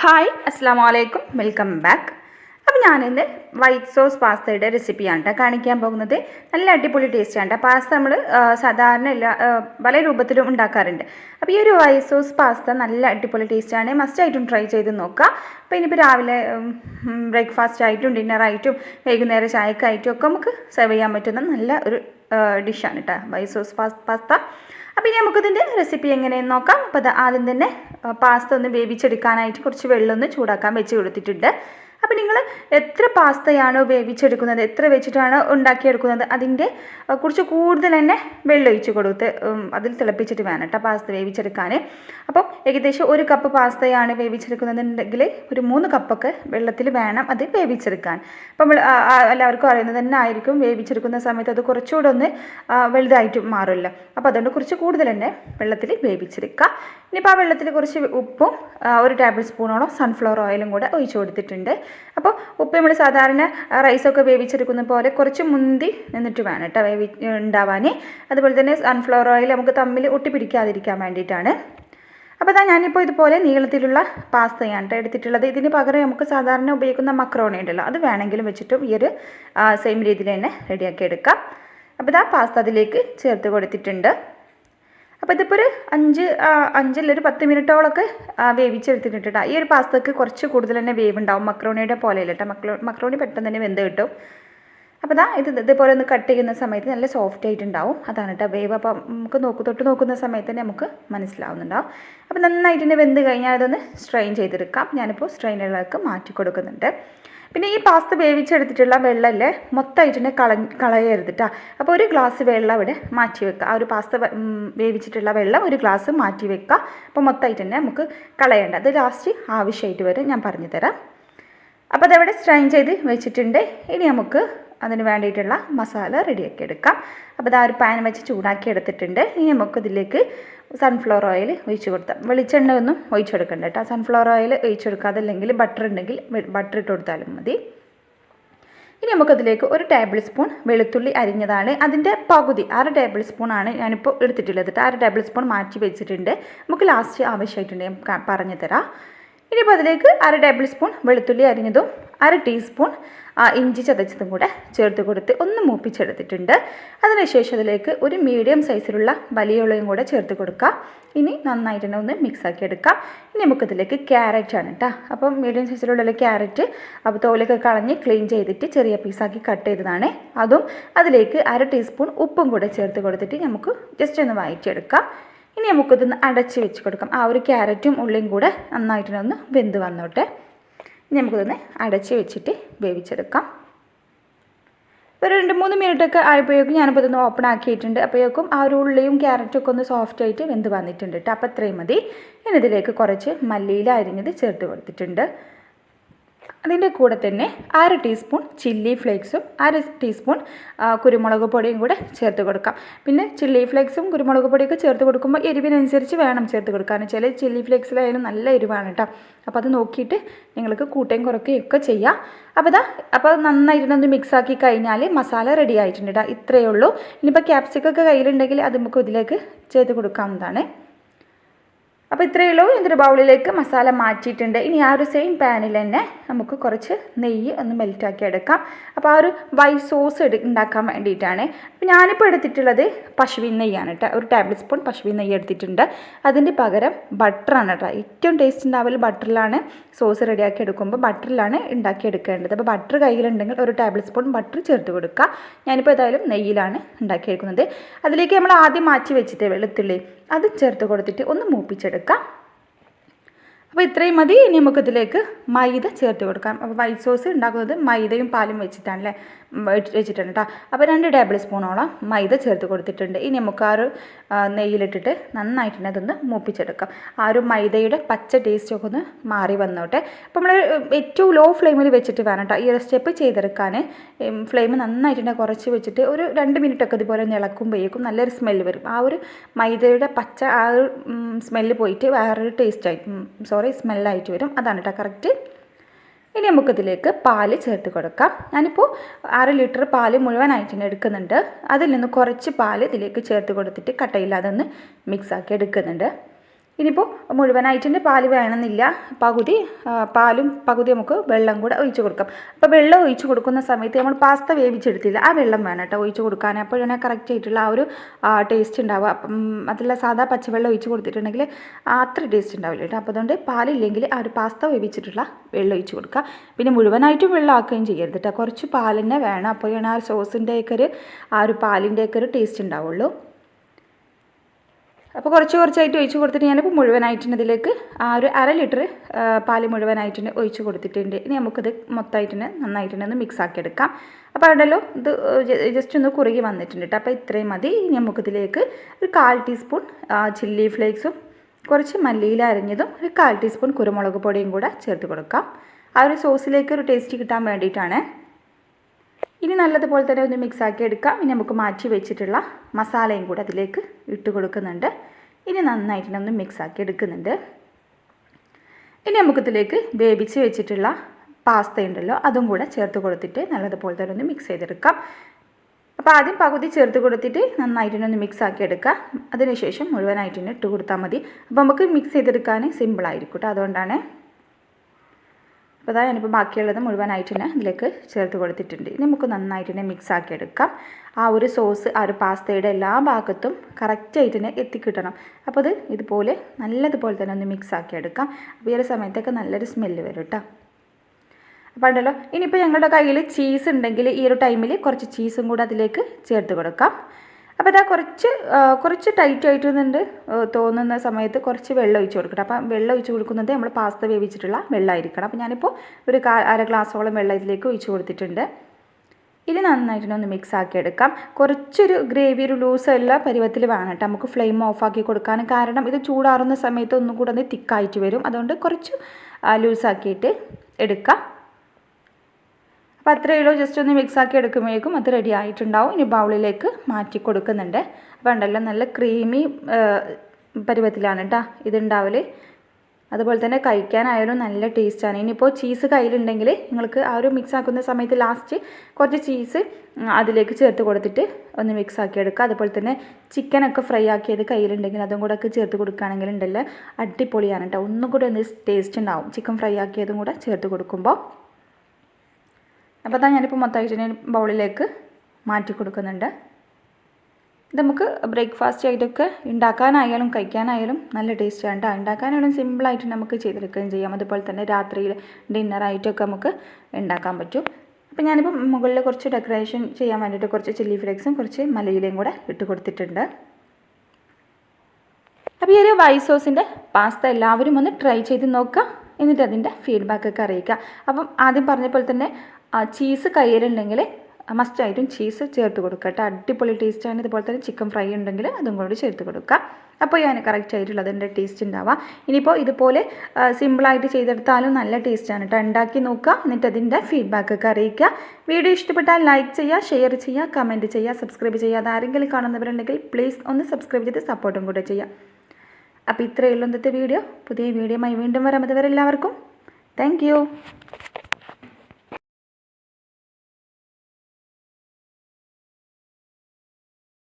Hi അസ്സാം വലൈക്കും welcome back. അപ്പോൾ ഞാനിന്ന് വൈറ്റ് സോസ് പാസ്തയുടെ റെസിപ്പിയാണ് കേട്ടോ കാണിക്കാൻ പോകുന്നത്. നല്ല അടിപൊളി ടേസ്റ്റാണ് കേട്ടോ പാസ്ത നമ്മൾ സാധാരണ എല്ലാ പല രൂപത്തിലും ഉണ്ടാക്കാറുണ്ട്. അപ്പോൾ ഈ ഒരു വൈറ്റ് സോസ് പാസ്ത നല്ല അടിപൊളി ടേസ്റ്റാണ്. മസ്റ്റായിട്ടും ട്രൈ ചെയ്ത് നോക്കുക അപ്പോൾ ഇനിയിപ്പോൾ രാവിലെ ബ്രേക്ക്ഫാസ്റ്റ് ആയിട്ടും ഡിന്നറായിട്ടും വൈകുന്നേരം ചായക്കായിട്ടും ഒക്കെ നമുക്ക് സെർവ് ചെയ്യാൻ പറ്റുന്ന നല്ല ഒരു ഡിഷാണ് കേട്ടോ വൈറ്റ് സോസ് പാസ്ത. അപ്പോൾ ഇനി നമുക്കിതിന്റെ റെസിപ്പി എങ്ങനെയെന്ന് നോക്കാം. അപ്പോൾ അത് ആദ്യം തന്നെ പാസ്ത ഒന്ന് വേവിച്ചെടുക്കാനായിട്ട് കുറച്ച് വെള്ളം ഒന്ന് ചൂടാക്കാൻ വെച്ച് കൊടുത്തിട്ടുണ്ട്. അപ്പോൾ നിങ്ങൾ എത്ര പാസ്തയാണ് വേവിച്ചെടുക്കുന്നത്? എത്ര വെച്ചിട്ടാണോ ഉണ്ടാക്കിയെടുക്കുന്നത്? അതിന്റെ കുറച്ച് കൂടുതൽ തന്നെ വെള്ളം ഒഴിച്ച് കൊടുത്ത് അതിൽ തിളപ്പിച്ചിട്ട് വേണം കേട്ടോ പാസ്ത വേവിച്ചെടുക്കാൻ അപ്പോൾ ഏകദേശം ഒരു കപ്പ് പാസ്തയാണ് വേവിച്ചെടുക്കുന്നതെന്നുണ്ടെങ്കിൽ ഒരു മൂന്ന് കപ്പൊക്കെ വെള്ളത്തിൽ വേണം അത് വേവിച്ചെടുക്കാൻ. അപ്പം എല്ലാവർക്കും അറിയുന്നത് തന്നെ ആയിരിക്കും വേവിച്ചെടുക്കുന്ന സമയത്ത് അത് കുറച്ചുകൂടെ ഒന്ന് വലുതായിട്ട് മാറില്ല അപ്പോൾ അതുകൊണ്ട് കുറച്ച് കൂടുതൽ തന്നെ വെള്ളത്തിൽ വേവിച്ചെടുക്കുക ഇനിയിപ്പോൾ ആ വെള്ളത്തിൽ കുറച്ച് ഉപ്പും ഒരു ടേബിൾ സ്പൂണോളം സൺഫ്ലവർ ഓയിലും കൂടെ ഒഴിച്ചു കൊടുത്തിട്ടുണ്ട്. അപ്പോൾ ഉപ്പ് നമ്മൾ സാധാരണ റൈസൊക്കെ വേവിച്ചെടുക്കുന്ന പോലെ കുറച്ച് മുന്തി നിന്നിട്ട് വേണം കേട്ടോ വേവി ഉണ്ടാവാൻ. അതുപോലെ തന്നെ സൺഫ്ലവർ ഓയിൽ നമുക്ക് തമ്മിൽ ഒട്ടിപ്പിടിക്കാതിരിക്കാൻ വേണ്ടിയിട്ടാണ്. അപ്പോൾ അതാ ഞാനിപ്പോൾ ഇതുപോലെ നീളത്തിലുള്ള പാസ്തയാണ് കേട്ടോ എടുത്തിട്ടുള്ളത്. ഇതിന് പകരം നമുക്ക് സാധാരണ ഉപയോഗിക്കുന്ന മക്രോണി ഉണ്ടല്ലോ അത് വേണമെങ്കിലും വെച്ചിട്ടും ഈ ഒരു സെയിം രീതിയിൽ തന്നെ റെഡിയാക്കി എടുക്കാം. അപ്പോൾ ഇതാ പാസ്ത അതിലേക്ക് ചേർത്ത് കൊടുത്തിട്ടുണ്ട്. അപ്പോൾ ഇതിപ്പോൾ ഒരു അഞ്ച് അഞ്ചല്ല ഒരു പത്ത് മിനിറ്റോളൊക്കെ വേവിച്ചെടുത്തിട്ടുണ്ട് കേട്ടോ ഈ ഒരു പാസ്തക്ക് കുറച്ച് കൂടുതൽ തന്നെ വേവ് ഉണ്ടാവും മക്രോണിയുടെ പോലെയല്ല കേട്ടോ. മക്രോ മക്രോണി പെട്ടെന്ന് തന്നെ വെന്ത് കിട്ടും. അപ്പോൾ ഇതാ ഇത് ഇതുപോലെ ഒന്ന് കട്ട് ചെയ്യുന്ന സമയത്ത് നല്ല സോഫ്റ്റ് ആയിട്ടുണ്ടാവും. അതാണ് കേട്ടോ വേവ്. അപ്പോൾ നമുക്ക് നോക്ക് തൊട്ട് നോക്കുന്ന സമയത്ത് തന്നെ നമുക്ക് മനസ്സിലാവുന്നുണ്ടാവും. അപ്പോൾ നന്നായിട്ട് തന്നെ വെന്ത് കഴിഞ്ഞാൽ അതൊന്ന് സ്ട്രെയിൻ ചെയ്തെടുക്കാം. ഞാനിപ്പോൾ സ്ട്രെയിനറിലേക്ക് മാറ്റി കൊടുക്കുന്നുണ്ട്. പിന്നെ ഈ പാസ്ത വേവിച്ചെടുത്തിട്ടുള്ള വെള്ളമല്ലേ മൊത്തമായിട്ട് തന്നെ കള കളയരുത് കേട്ടോ അപ്പോൾ ഒരു ഗ്ലാസ് വെള്ളം അവിടെ മാറ്റി വെക്കുക ആ ഒരു പാസ്ത വേവിച്ചിട്ടുള്ള വെള്ളം ഒരു ഗ്ലാസ് മാറ്റി വെക്കുക അപ്പോൾ മൊത്തമായിട്ട് തന്നെ നമുക്ക് കളയേണ്ട. അത് ലാസ്റ്റ് ആവശ്യമായിട്ട് വരെ. ഞാൻ പറഞ്ഞു തരാം അപ്പോൾ അതവിടെ സ്ട്രൈൻ ചെയ്ത് വെച്ചിട്ടുണ്ട്. ഇനി നമുക്ക് അതിന് വേണ്ടിയിട്ടുള്ള മസാല റെഡിയാക്കി എടുക്കാം. അപ്പോൾ ഇതാ ഒരു പാൻ വെച്ച് ചൂടാക്കി എടുത്തിട്ടുണ്ട്. ഇനി നമുക്ക് ഇതിലേക്ക് സൺഫ്ലവർ ഓയിൽ ഒഴിച്ച് കൊടുത്താൽ വെളിച്ചെണ്ണ ഒന്നും ഒഴിച്ചു കൊടുക്കണ്ട കേട്ടോ. സൺഫ്ലവർ ഓയിൽ ഒഴിച്ചു കൊടുക്കാതെ അല്ലെങ്കിൽ ബട്ടർ ഉണ്ടെങ്കിൽ ബട്ടർ ഇട്ട് കൊടുത്താലും മതി. ഇനി നമുക്കതിലേക്ക് ഒരു ടേബിൾ സ്പൂൺ വെളുത്തുള്ളി അരിഞ്ഞതാണ്. അതിന്റെ പകുതി അര ടേബിൾ സ്പൂണാണ് ഞാനിപ്പോൾ എടുത്തിട്ടുള്ളത്. അര ടേബിൾ സ്പൂൺ മാറ്റി വെച്ചിട്ടുണ്ട്. നമുക്ക് ലാസ്റ്റ് ആവശ്യമായിട്ടുണ്ട് ഞാൻ പറഞ്ഞു തരാം ഇനിയിപ്പോൾ അതിലേക്ക് അര ടേബിൾ സ്പൂൺ വെളുത്തുള്ളി അരിഞ്ഞതും അര ടീസ്പൂൺ ഇഞ്ചി ചതച്ചതും കൂടെ ചേർത്ത് കൊടുത്ത് ഒന്ന് മൂപ്പിച്ചെടുത്തിട്ടുണ്ട്. അതിനുശേഷം അതിലേക്ക് ഒരു മീഡിയം സൈസിലുള്ള വലിയ കൂടെ ചേർത്ത് കൊടുക്കുക ഇനി നന്നായിട്ട് തന്നെ ഒന്ന് മിക്സ് ആക്കി എടുക്കാം. ഇനി നമുക്കിതിലേക്ക് ക്യാരറ്റ് ആണ് കേട്ടോ അപ്പം മീഡിയം സൈസിലുള്ള ക്യാരറ്റ് അപ്പോൾ തോലൊക്കെ കളഞ്ഞ് ക്ലീൻ ചെയ്തിട്ട് ചെറിയ പീസാക്കി കട്ട് ചെയ്തതാണ്. അതും അതിലേക്ക് അര ടീസ്പൂൺ ഉപ്പും കൂടെ ചേർത്ത് കൊടുത്തിട്ട് നമുക്ക് ജസ്റ്റ് ഒന്ന് വഴറ്റിയെടുക്കാം ഇനി നമുക്കിതൊന്ന് അടച്ച് വെച്ച് കൊടുക്കാം. ആ ഒരു ക്യാരറ്റും ഉള്ളിയും കൂടെ നന്നായിട്ടൊന്ന് വെന്ത് വന്നോട്ടെ. ഇനി നമുക്കിതൊന്ന് അടച്ച് വെച്ചിട്ട് വേവിച്ചെടുക്കാം. ഒരു രണ്ട് മൂന്ന് മിനിറ്റൊക്കെ ആയപ്പോഴേക്കും ഞാനിപ്പോൾ ഇതൊന്ന് ഓപ്പൺ ആക്കിയിട്ടുണ്ട്. അപ്പോഴേക്കും ആ ഒരു ഉള്ളിയും ക്യാരറ്റും ഒക്കെ ഒന്ന് സോഫ്റ്റ് ആയിട്ട് വെന്ത് വന്നിട്ടുണ്ട് കേട്ടോ അപ്പോൾ അത്രയും മതി. ഇനി ഇതിലേക്ക് കുറച്ച് മല്ലിയില അരിഞ്ഞത് ചേർത്ത് കൊടുത്തിട്ടുണ്ട്. അതിന്റെ കൂടെ തന്നെ അര ടീസ്പൂൺ ചില്ലി ഫ്ലേക്സും അര ടീസ്പൂൺ കുരുമുളക് പൊടിയും കൂടെ ചേർത്ത് കൊടുക്കാം. പിന്നെ ചില്ലി ഫ്ലേക്സും കുരുമുളക് പൊടിയൊക്കെ ചേർത്ത് കൊടുക്കുമ്പോൾ എരിവിനനുസരിച്ച് വേണം ചേർത്ത് കൊടുക്കാൻ. ചില ചില്ലി ഫ്ലേക്സിലായാലും നല്ല എരിവാണ് കേട്ടോ. അപ്പോൾ അത് നോക്കിയിട്ട് നിങ്ങൾക്ക് കൂട്ടയും കുറയ്ക്കുകയും ഒക്കെ ചെയ്യാം. അപ്പോൾ ഇതാ അപ്പോൾ നന്നായിട്ടൊന്ന് മിക്സ് ആക്കി കഴിഞ്ഞാൽ മസാല റെഡി ആയിട്ടുണ്ട് കേട്ടോ. ഇത്രയേ ഉള്ളൂ. ഇനിയിപ്പോൾ ക്യാപ്സിക്കൊക്കെ കയ്യിലുണ്ടെങ്കിൽ അത് നമുക്ക് ഇതിലേക്ക് ചേർത്ത് കൊടുക്കാവുന്നതാണ്. അപ്പോൾ ഇത്രയേ ഉള്ളൂ. ഇതൊരു ബൗളിലേക്ക് മസാല മാറ്റിയിട്ടുണ്ട്. ഇനി ആ ഒരു സെയിം പാനിൽ തന്നെ നമുക്ക് കുറച്ച് നെയ്യ് ഒന്ന് മെൽറ്റാക്കി എടുക്കാം. അപ്പോൾ ആ ഒരു വൈറ്റ് സോസ് എടു ഉണ്ടാക്കാൻ വേണ്ടിയിട്ടാണ്. അപ്പോൾ ഞാനിപ്പോൾ എടുത്തിട്ടുള്ളത് പശുവിൻ നെയ്യാണ് കേട്ടോ ഒരു ടേബിൾ സ്പൂൺ പശുവിൻ നെയ്യ് എടുത്തിട്ടുണ്ട്. അതിന്റെ പകരം ബട്ടറാണ് കേട്ടോ ഏറ്റവും ടേസ്റ്റ് ഉണ്ടാവൽ ബട്ടറിലാണ് സോസ് റെഡിയാക്കി എടുക്കുമ്പോൾ ബട്ടറിലാണ് ഉണ്ടാക്കി എടുക്കേണ്ടത്. അപ്പോൾ ബട്ടർ കയ്യിലുണ്ടെങ്കിൽ ഒരു ടേബിൾ സ്പൂൺ ബട്ടർ ചേർത്ത് കൊടുക്കുക ഞാനിപ്പോൾ ഏതായാലും നെയ്യിലാണ് ഉണ്ടാക്കിയെടുക്കുന്നത് അതിലേക്ക് നമ്മൾ ആദ്യം മാറ്റി വെച്ചിട്ട് വെളുത്തുള്ളി അത് ചേർത്ത് കൊടുത്തിട്ട് ഒന്ന് മൂപ്പിച്ചെടുക്കാം അപ്പോൾ ഇത്രയും മതി. ഇനി നമുക്കിതിലേക്ക് മൈദ ചേർത്ത് കൊടുക്കാം. അപ്പോൾ വൈറ്റ് സോസ് ഉണ്ടാക്കുന്നത് മൈദയും പാലും വെച്ചിട്ടാണ് അല്ലേ വെച്ചിട്ടാണ് കേട്ടോ അപ്പോൾ രണ്ട് ടേബിൾ സ്പൂണോളം മൈദ ചേർത്ത് കൊടുത്തിട്ടുണ്ട്. ഇനി നമുക്ക് ആ ഒരു നെയ്യിലിട്ടിട്ട് നന്നായിട്ട് തന്നെ അതൊന്ന് മൂപ്പിച്ചെടുക്കാം. ആ ഒരു മൈദയുടെ പച്ച ടേസ്റ്റൊക്കെ ഒന്ന് മാറി വന്നോട്ടെ. അപ്പോൾ നമ്മൾ ഏറ്റവും ലോ ഫ്ലെയിമിൽ വെച്ചിട്ട് വേണം കേട്ടോ ഈ ഒരു സ്റ്റെപ്പ് ചെയ്തെടുക്കാൻ ഫ്ലെയിം നന്നായിട്ട് തന്നെ കുറച്ച് വെച്ചിട്ട് ഒരു രണ്ട് മിനിറ്റൊക്കെ ഇതുപോലെ ഇളക്കും ഇളക്കുമ്പോഴേക്കും നല്ലൊരു സ്മെല്ല് വരും. ആ ഒരു മൈദയുടെ പച്ച ആ ഒരു സ്മെല്ല് പോയിട്ട് വേറൊരു ടേസ്റ്റായി സോറി സ്മെല്ലായിട്ട് വരും. അതാണ് കേട്ടോ കറക്റ്റ് ഇനി നമുക്കിതിലേക്ക് പാൽ ചേർത്ത് കൊടുക്കാം. ഞാനിപ്പോൾ അര ലിറ്റർ പാൽ മുഴുവനായിട്ട് എടുക്കുന്നുണ്ട്. അതിൽ നിന്ന് കുറച്ച് പാൽ ഇതിലേക്ക് ചേർത്ത് കൊടുത്തിട്ട് കട്ടയില്ലാതെ ഒന്ന് മിക്സാക്കി എടുക്കുന്നുണ്ട്. ഇനിയിപ്പോൾ മുഴുവനായിട്ടിന്റെ പാൽ വേണമെന്നില്ല. പകുതി പാലും പകുതി നമുക്ക് വെള്ളം കൂടെ ഒഴിച്ച് കൊടുക്കാം. അപ്പോൾ വെള്ളം ഒഴിച്ച് കൊടുക്കുന്ന സമയത്ത് നമ്മൾ പാസ്ത വേവിച്ചെടുത്തില്ല. ആ വെള്ളം വേണം കേട്ടോ ഒഴിച്ച് കൊടുക്കാൻ അപ്പോഴാണ് കറക്റ്റ് ആയിട്ടുള്ള ആ ഒരു ടേസ്റ്റ് ഉണ്ടാവുക. അപ്പം അതിലുള്ള സാധാ പച്ചവെള്ളം ഒഴിച്ച് കൊടുത്തിട്ടുണ്ടെങ്കിൽ അത്ര ടേസ്റ്റ് ഉണ്ടാവില്ല കേട്ടോ. അപ്പോൾ അതുകൊണ്ട് പാലില്ലെങ്കിൽ ആ ഒരു പാസ്ത വേവിച്ചിട്ടുള്ള വെള്ളം ഒഴിച്ച് കൊടുക്കുക. പിന്നെ മുഴുവനായിട്ടും വെള്ളം ആക്കുകയും ചെയ്യരുത് കേട്ടോ. കുറച്ച് പാലിനെ വേണം. അപ്പോഴാണ് ആ സോസിന്റെയൊക്കെ ഒരു ആ ഒരു പാലിന്റെയൊക്കെ ഒരു ടേസ്റ്റ് ഉണ്ടാവുള്ളൂ. അപ്പോൾ കുറച്ച് കുറച്ചായിട്ട് ഒഴിച്ച് കൊടുത്തിട്ട് ഞാനിപ്പോൾ മുഴുവനായിട്ടുണ്ട് ഇതിലേക്ക് ആ ഒരു അര ലിറ്റർ പാൽ മുഴുവനായിട്ടുണ്ട് ഒഴിച്ച് കൊടുത്തിട്ടുണ്ട്. ഇനി നമുക്കിത് മൊത്തമായിട്ടുണ്ട് നന്നായിട്ടുണ്ട് ഒന്ന് മിക്സ് ആക്കി എടുക്കാം. അപ്പോൾ ഉണ്ടല്ലോ ഇത് ജസ്റ്റ് ഒന്ന് കുറുകി വന്നിട്ടുണ്ട് കേട്ടോ. അപ്പോൾ ഇത്രയും മതി. ഇനി നമുക്കിതിലേക്ക് ഒരു കാൽ ടീസ്പൂൺ ചില്ലി ഫ്ലേക്സും കുറച്ച് മല്ലിയില അരിഞ്ഞതും ഒരു കാൽ ടീസ്പൂൺ കുരുമുളക് പൊടിയും കൂടെ ചേർത്ത് കൊടുക്കാം. ആ ഒരു സോസിലേക്ക് ഒരു ടേസ്റ്റ് കിട്ടാൻ വേണ്ടിയിട്ടാണ്. ഇനി നല്ലതുപോലെ തന്നെ ഒന്ന് മിക്സ് ആക്കി എടുക്കാം. ഇനി നമുക്ക് മാറ്റി വെച്ചിട്ടുള്ള മസാലയും കൂടെ അതിലേക്ക് ഇട്ട് കൊടുക്കുന്നുണ്ട്. ഇനി നന്നായിട്ട് ഒന്ന് മിക്സ് ആക്കി എടുക്കുന്നുണ്ട്. ഇനി നമുക്കിതിലേക്ക് വേവിച്ച് വെച്ചിട്ടുള്ള പാസ്ത ഉണ്ടല്ലോ അതും കൂടെ ചേർത്ത് കൊടുത്തിട്ട് നല്ലതുപോലെ തന്നെ ഒന്ന് മിക്സ് ചെയ്തെടുക്കാം. അപ്പോൾ ആദ്യം പകുതി ചേർത്ത് കൊടുത്തിട്ട് നന്നായിട്ടൊന്ന് മിക്സ് ആക്കി എടുക്കുക. അതിനുശേഷം മുഴുവനായിട്ട് തന്നെ ഇട്ട് കൊടുത്താൽ മതി. അപ്പോൾ നമുക്ക് മിക്സ് ചെയ്തെടുക്കാൻ സിമ്പിളായിരിക്കും കേട്ടോ. അതുകൊണ്ടാണ് അപ്പോൾ അതാ ഞാനിപ്പോൾ ബാക്കിയുള്ളത് മുഴുവനായിട്ട് തന്നെ ഇതിലേക്ക് ചേർത്ത് കൊടുത്തിട്ടുണ്ട്. ഇനി നമുക്ക് നന്നായിട്ട് തന്നെ മിക്സ് ആക്കി എടുക്കാം ആ ഒരു സോസ് ആ ഒരു പാസ്തയുടെ എല്ലാ ഭാഗത്തും കറക്റ്റായിട്ട് തന്നെ എത്തിക്കിട്ടണം. അപ്പോൾ അത് ഇതുപോലെ നല്ലതുപോലെ തന്നെ ഒന്ന് മിക്സ് ആക്കി എടുക്കാം അപ്പോൾ ഈ ഒരു സമയത്തൊക്കെ നല്ലൊരു സ്മെല്ല് വരും കേട്ടോ. അപ്പോൾ ഉണ്ടല്ലോ ഇനിയിപ്പോൾ ഞങ്ങളുടെ കയ്യിൽ ചീസ് ഉണ്ടെങ്കിൽ ഈ ഒരു ടൈമിൽ കുറച്ച് ചീസും കൂടെ അതിലേക്ക് ചേർത്ത് കൊടുക്കാം. അപ്പോൾ ഇതാ കുറച്ച് കുറച്ച് ടൈറ്റ് ആയിട്ടുണ്ട് തോന്നുന്ന സമയത്ത് കുറച്ച് വെള്ളം ഒഴിച്ച് കൊടുക്കട്ടെ. അപ്പം വെള്ളം ഒഴിച്ച് കൊടുക്കുന്നത് നമ്മൾ പാസ്ത വേവിച്ചിട്ടുള്ള വെള്ളമായിരിക്കണം അപ്പോൾ ഞാനിപ്പോൾ ഒരു അര ഗ്ലാസോളം വെള്ളം ഇതിലേക്ക് ഒഴിച്ച് കൊടുത്തിട്ടുണ്ട്. ഇനി നന്നായിട്ടൊന്ന് മിക്സ് ആക്കി എടുക്കാം. കുറച്ചൊരു ഗ്രേവി ഒരു ലൂസ് എല്ലാ പരുവത്തിൽ വേണം കേട്ടോ. നമുക്ക് ഫ്ലെയിം ഓഫ് ആക്കി കൊടുക്കാൻ. കാരണം ഇത് ചൂടാറുന്ന സമയത്ത് ഒന്നും കൂടെ ഒന്ന് തിക്കായിട്ട് വരും. അതുകൊണ്ട് കുറച്ച് ലൂസാക്കിയിട്ട് എടുക്കാം. അപ്പോൾ അത്രയുള്ളൂ ജസ്റ്റ് ഒന്ന് മിക്സ് ആക്കി എടുക്കുമ്പോഴേക്കും അത് റെഡി ആയിട്ടുണ്ടാവും. ഇനി ബൗളിലേക്ക് മാറ്റി കൊടുക്കുന്നുണ്ട്. അപ്പോൾ ഉണ്ടല്ലോ നല്ല ക്രീമി പരുവത്തിലാണ് കേട്ടോ ഇതുണ്ടാവൽ അതുപോലെ തന്നെ കഴിക്കാനായാലും നല്ല ടേസ്റ്റാണ് ഇനിയിപ്പോൾ ചീസ് കയ്യിലുണ്ടെങ്കിൽ നിങ്ങൾക്ക് ആ ഒരു മിക്സ് ആക്കുന്ന സമയത്ത് ലാസ്റ്റ് കുറച്ച് ചീസ് അതിലേക്ക് ചേർത്ത് കൊടുത്തിട്ട് ഒന്ന് മിക്സ് ആക്കി എടുക്കുക. അതുപോലെ തന്നെ ചിക്കനൊക്കെ ഫ്രൈ ആക്കിയത് കയ്യിലുണ്ടെങ്കിൽ അതും കൂടെ ഒക്കെ ചേർത്ത് കൊടുക്കുകയാണെങ്കിൽ ഉണ്ടല്ലോ അടിപൊളിയാണ് കേട്ടോ ഒന്നും കൂടെ ഒന്ന് ടേസ്റ്റ് ഉണ്ടാവും. ചിക്കൻ ഫ്രൈ ആക്കിയതും കൂടെ ചേർത്ത് കൊടുക്കുമ്പോൾ അപ്പോൾ അതാ ഞാനിപ്പോൾ മൊത്തമായിട്ട് ബൗളിലേക്ക് മാറ്റി കൊടുക്കുന്നുണ്ട്. ഇത് നമുക്ക് ബ്രേക്ക്ഫാസ്റ്റ് ആയിട്ടൊക്കെ ഉണ്ടാക്കാനായാലും കഴിക്കാനായാലും നല്ല ടേസ്റ്റാണ് കേട്ടോ ഉണ്ടാക്കാനായാലും സിമ്പിളായിട്ട് നമുക്ക് ചെയ്തെടുക്കുകയും ചെയ്യാം. അതുപോലെ തന്നെ രാത്രിയിൽ ഡിന്നറായിട്ടൊക്കെ നമുക്ക് ഉണ്ടാക്കാൻ പറ്റും. അപ്പോൾ ഞാനിപ്പോൾ മുകളിൽ കുറച്ച് ഡെക്കറേഷൻ ചെയ്യാൻ വേണ്ടിയിട്ട് കുറച്ച് ചില്ലി ഫ്ലേക്സും കുറച്ച് മലയിലയും കൂടെ ഇട്ട് കൊടുത്തിട്ടുണ്ട്. അപ്പോൾ ഈ ഒരു വൈറ്റ് സോസിന്റെ പാസ്ത എല്ലാവരും ഒന്ന് ട്രൈ ചെയ്ത് നോക്കുക എന്നിട്ട് അതിന്റെ ഫീഡ്ബാക്കൊക്കെ അറിയിക്കുക അപ്പം ആദ്യം പറഞ്ഞ പോലെ തന്നെ ചീസ് കയ്യിലുണ്ടെങ്കിൽ മസ്റ്റായിട്ടും ചീസ് ചേർത്ത് കൊടുക്കുക കേട്ടോ. അടിപൊളി ടേസ്റ്റാണ് ഇതുപോലെ തന്നെ ചിക്കൻ ഫ്രൈ ഉണ്ടെങ്കിൽ അതും കൂടി ചേർത്ത് കൊടുക്കുക. അപ്പോൾ ഞാൻ കറക്റ്റ് ആയിട്ടുള്ളത് എന്റെ ടേസ്റ്റ് ഉണ്ടാവുക ഇനിയിപ്പോൾ ഇതുപോലെ സിമ്പിളായിട്ട് ചെയ്തെടുത്താലും നല്ല ടേസ്റ്റാണ് കേട്ടോ. ഉണ്ടാക്കി നോക്കുക എന്നിട്ട് അതിന്റെ ഫീഡ്ബാക്കൊക്കെ അറിയിക്കുക. വീഡിയോ ഇഷ്ടപ്പെട്ടാൽ ലൈക്ക് ചെയ്യുക ഷെയർ ചെയ്യുക കമന്റ് ചെയ്യുക സബ്സ്ക്രൈബ് ചെയ്യുക. അതാരെങ്കിലും കാണുന്നവരുണ്ടെങ്കിൽ പ്ലീസ് ഒന്ന് സബ്സ്ക്രൈബ് ചെയ്ത് സപ്പോർട്ടും കൂടെ ചെയ്യുക. അപ്പോൾ ഇത്രയേ ഉള്ളൂ ഇന്നത്തെ വീഡിയോ പുതിയ വീഡിയോയുമായി വീണ്ടും വരാം. അതുവരെ എല്ലാവർക്കും താങ്ക്